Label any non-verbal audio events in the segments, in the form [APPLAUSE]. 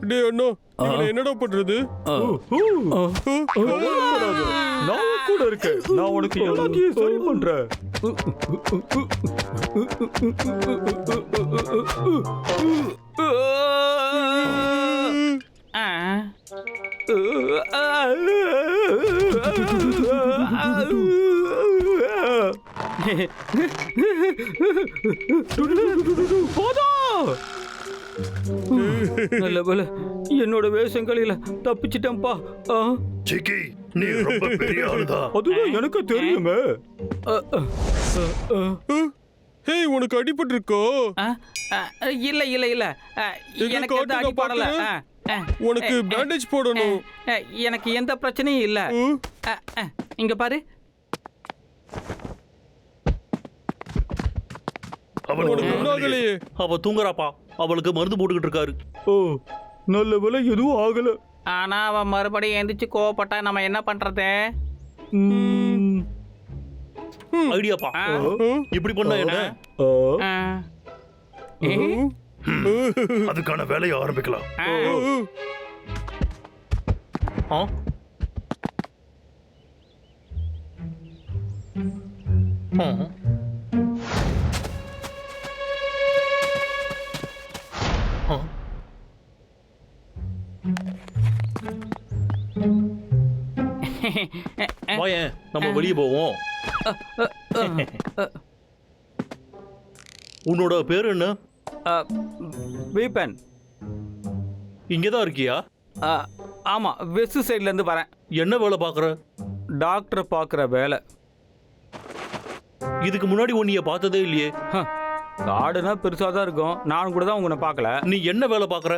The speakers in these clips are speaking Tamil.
டே அண்ணா என்னடா பண்றது. நான் கூட இருக்கேன். நான் உனக்கு எல்லாத்தையும் சரி பண்றேன். ஆ. போதும் நல்ல வேலை என்னோட வேஷங்களில தப்பிச்சிட்டேன்ப்பா. ஆ, சிக்கி நீ ரொம்ப பெரிய ஆளுதான் அதுதான் எனக்கு தெரியுமே. ஹேய் உனக்கு அடிபட்டிருக்கோ? ஆ, ஆ, இல்ல இல்ல இல்ல. எனக்கு பார்க்கறேன். உனக்கு பேண்டேஜ் போடணும். எனக்கு எந்த பிரச்சனையும் இல்ல. ம். ஆ, ஆ, இங்க பாரு. ஆகலையே அவ தூங்குறாப்பா. அவளுக்கு மருந்து போட்டுக்கிட்டு இருக்காரு. ஓ நல்ல வேலை எதுவும் ஆகல. ஆனா அவன் மறுபடியும் எந்திரிச்சு கோவப்பட்டா நம்ம என்ன பண்றது? ஐடியாப்பா. இப்படி பண்ணா என்ன. அதுக்கான வேலையை ஆரம்பிக்கலாம். வாயேன் நம்ம வெளியே போவோம். உன்னோட பேர் என்ன? ஆ, வீப்பன் இங்கதான் இருக்கியா? ஆ, ஆமா வெஸ்ட் சைட்ல இருந்து வரேன். என்ன வேலை பார்க்குற? டாக்டரை பார்க்குற வேலை. இதுக்கு முன்னாடி உன்னைய பார்த்ததே இல்லையே. காடுனா பெருசாக தான் இருக்கும். நான் கூட தான் உங்களை பார்க்கல. நீ என்ன வேலை பார்க்குற?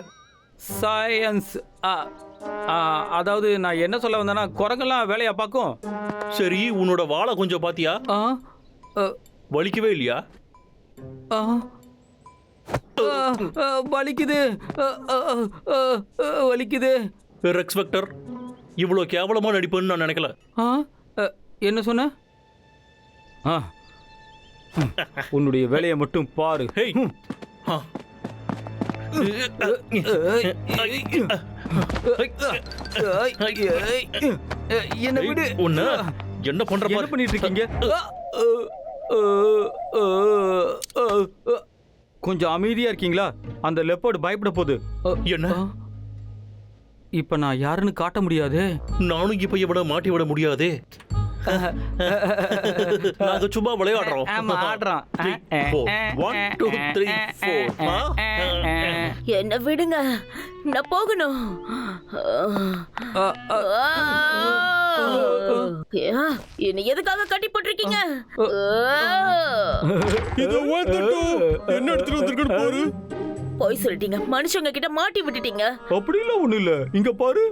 சயின்ஸ் அதாவது நான் என்ன சொல்ல வந்தேன்னா குரங்கெல்லாம் வேலையா பார்க்கும்? சரி உன்னோட வாளை கொஞ்சம் அ, வலிக்கவே இல்லையா? வலிக்குது வலிக்குது ரெக்ஸ்பெக்டர் இவ்வளோ கேவலமா நடிப்புன்னு நான் நினைக்கல ஆ, என்ன சொன்ன ஆ, உன்னுடைய வேலையை மட்டும் பாரு. என்ன விடு உன்னை என்ன பண்ற பண்ணிட்டு இருக்கீங்க. கொஞ்சம் அமைதியா இருக்கீங்களா அந்த லெப்பர்டு பயப்பட போகுது என்ன. இப்ப நான் யாருன்னு காட்ட முடியாது நானும் இப்ப இவனை மாட்டி விட முடியாதே நாங்க சும்மா விளையாடுறோம்? என்ன விடுங்க நான் போகணும் என்னை எதுக்காக கட்டி போட்டிருக்கீங்க இதோ வந்துட்டோம் என்ன எடுத்துட்டு வந்திருக்கன்னு பாரு. போய் சொல்லிட்டீங்க. மனுஷங்க கிட்ட மாட்டி விட்டுட்டீங்க. அப்படிலாம் ஒண்ணும் இல்ல. இங்க பாரு.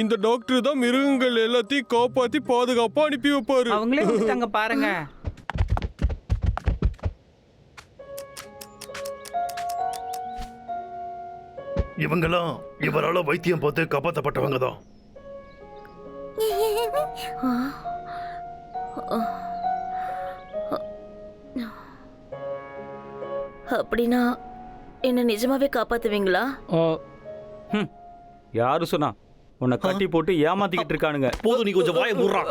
இந்த டாக்டர் தான் மிருகங்கள் எல்லாத்தையும் காப்பாத்தி பாதுகாப்பா அனுப்பி வைப்பாரு. அவங்களே வந்துட்டாங்க பாருங்க. இவங்கெல்லாம் இவரால வைத்தியம் பார்த்து காப்பாத்தப்பட்டவங்க தான். [LAUGHS] அப்படின்னா என்ன நிஜமாவே காப்பாத்துவீங்களா. யாரு சொன்னா? உன்னை கட்டி போட்டு ஏமாத்திக்கிட்டு இருக்கானுங்க. போதும் நீ கொஞ்சம் வாய மூடுறான்?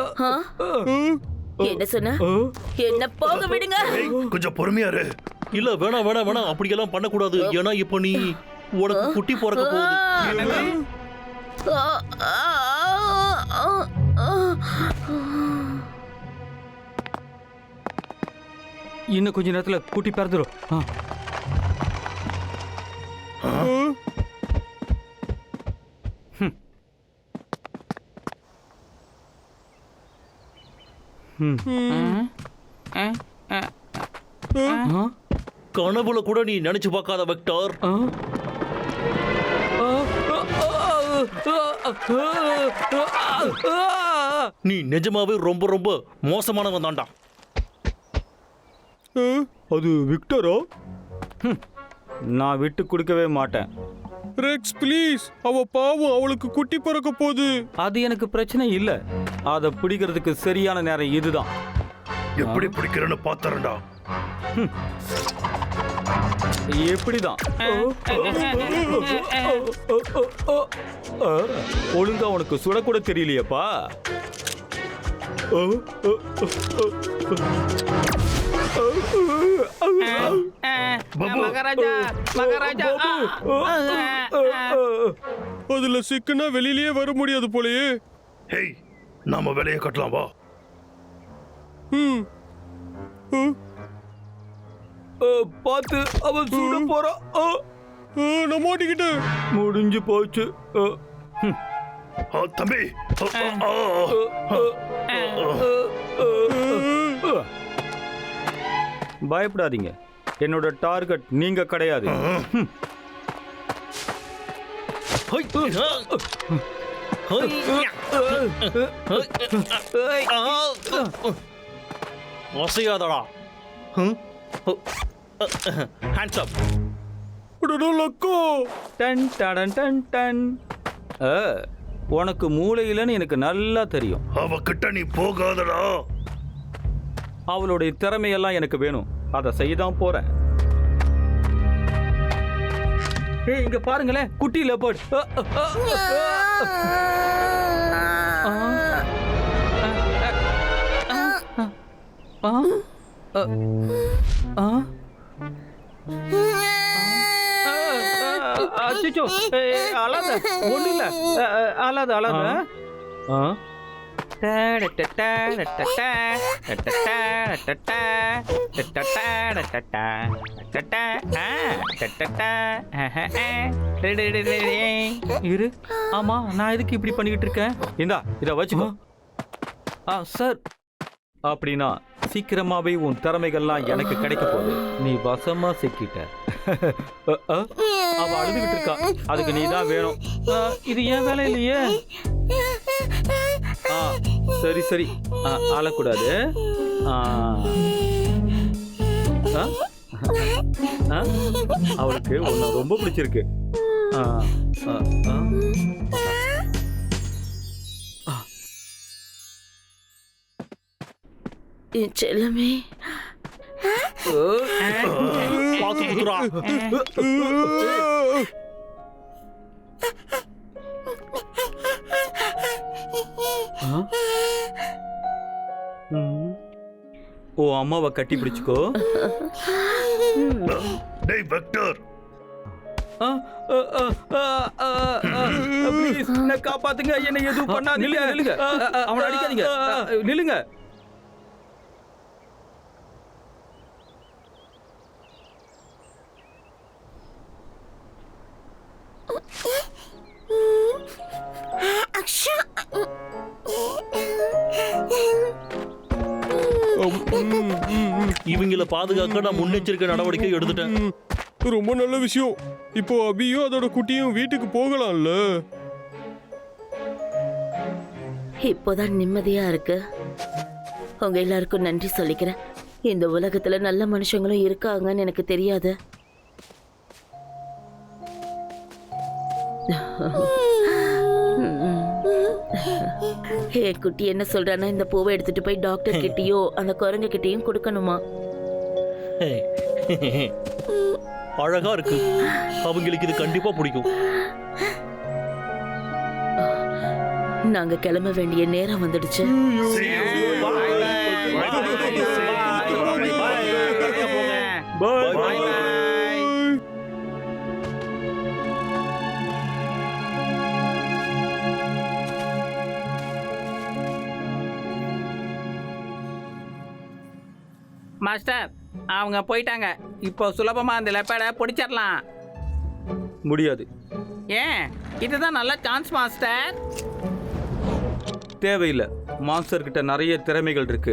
என்ன சொன்ன? என்ன போக விடுங்க. கொஞ்சம் பொறுமையா இரு. இல்ல வேணாம் வேணாம் வேணாம். அப்படியெல்லாம் பண்ணக்கூடாது. ஏன்னா இப்ப நீ உனக்கு குட்டி பிறக்க போகுது இன்னும் கொஞ்ச நேரத்துல கூட்டி பிறந்துரும் ஆ. கனவுல கூட நீ நினைச்சு பார்க்காத வெக்டார். நீ நிஜமாவே ரொம்ப ரொம்ப மோசமானவன் தான்டா அது விக்டரா? நான் விட்டு கொடுக்கவே மாட்டேன். Rex please. அவ பாவம் அவளுக்கு குட்டி பிறக்க போகுது. அது எனக்கு பிரச்சனை இல்ல. அதை பிடிக்கிறதுக்கு சரியான நேரம் இதுதான். எப்படி பிடிக்கிறேன்னு பாத்துறேன்டா. எப்படிதான்? ஒழுங்கா உனக்கு சுடக்கூட தெரியலையேப்பா? மகாராஜா மகாராஜா அதுல சிக்குனா வெளியிலயே வர முடியாது போலயே. ஹேய் நாம வேலையை கட்டலாம் வா. ம். பார்த்து அவன் சுட போறான் நான் மாட்டிக்கிட்டேன். முடிஞ்சு போச்சு. ஆ, தம்பி. பயப்படாதீங்க. என்னோட டார்கெட் நீங்க கிடையாது. ஹொய், ஆ. ஹொய், ஹொய், ஆ. அசையாதடா ஹேண்ட்ஸ் அப் டன் டன். டன் ஆ, உனக்கு மூளை இல்லைன்னு எனக்கு நல்லா தெரியும். அவ கிட்ட நீ போகாதடா. அவளுடைய திறமையெல்லாம் எனக்கு வேணும் அதை செய்ய தான் போறேன் ஏய் இங்க பாருங்களேன் குட்டி லெப்பர்ட் அச்சோ அழாத ஒண்ணு இல்ல அழாத அழாத ஆ இரு. ஆமா நான் எதுக்கு இப்படி பண்ணிக்கிட்டு இருக்கேன்? இந்தா இத வச்சுக்கோ. ஆ. சார். அப்படின்னா சீக்கிரமாவே உன் திறமைகள்லாம் எனக்கு கிடைக்க போகுது. நீ வசமா சிக்கிட்ட. அவ அழுதுகிட்டு இருக்கா. அதுக்கு நீ தான் வேணும் இது ஏன் வேலை இல்லையே? சரி சரி ஆ, அழக்கூடாது ஆ. ஆ? ஆ? அவளுக்கு உன்னை ரொம்ப பிடிச்சிருக்கு ஆ, ஆ, ஆ. என் செல்லமே பார்த்து ஓ அம்மாவை கட்டி பிடிச்சுக்கோ. டேய் வெக்டர். ப்ளீஸ் என்ன காப்பாத்துங்க. என்ன எதுவும் பண்ணாதீங்க. நில்லுங்க அவனை அடிக்காதீங்க. நில்லுங்க. இவங்கள பாதுகாக்க நான் முன்னெச்சரிக்கை நடவடிக்கை எடுத்துட்டேன். ரொம்ப நல்ல விஷயம். இப்போ அபியும் அதோட குட்டியும் வீட்டுக்கு போகலாம்ல? இப்போதான் நிம்மதியா இருக்கு. உங்க எல்லாருக்கும் நன்றி சொல்லிக்கிறேன். இந்த உலகத்துல நல்ல மனுஷங்களும் இருக்காங்கன்னு எனக்கு தெரியாது. என் குட்டி என்ன சொல்றான்னா இந்த பூவை எடுத்துட்டு போய் டாக்டர் கிட்டயோ அந்த குரங்கு கிட்டயும் கொடுக்கணுமா? அழகா இருக்கு. அவங்களுக்கு இது கண்டிப்பா பிடிக்கும். நாங்க கிளம்ப வேண்டிய நேரம் வந்துடுச்சு. பாய் மாஸ்டர் அவங்க போயிட்டாங்க. இப்போ சுலபமா அந்த லெப்படை பிடிச்சிடலாம் முடியாது. ஏன்? இதுதான் நல்ல சான்ஸ் மாஸ்டர். தேவையில்லை. மான்ஸ்டர் கிட்ட நிறைய திறமைகள் இருக்கு.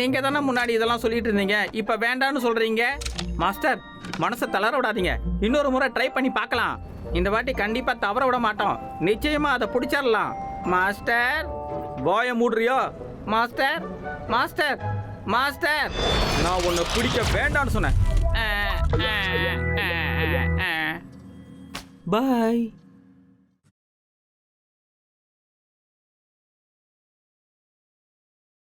நீங்க தானே முன்னாடி இதெல்லாம் சொல்லிட்டு இருந்தீங்க. இப்ப வேண்டாம்னு சொல்றீங்க. மாஸ்டர் மனசை தளர விடாதீங்க. இன்னொரு முறை ட்ரை பண்ணி பார்க்கலாம். இந்த வாட்டி கண்டிப்பா தவற விட மாட்டோம். நிச்சயமா அதை பிடிச்சிடலாம் மாஸ்டர். வாய மூடுறியா? Master master. மாஸ்டர். நான் உன்னை பிடிக்க வேண்டாம்னு சொன்னேன். பாய்.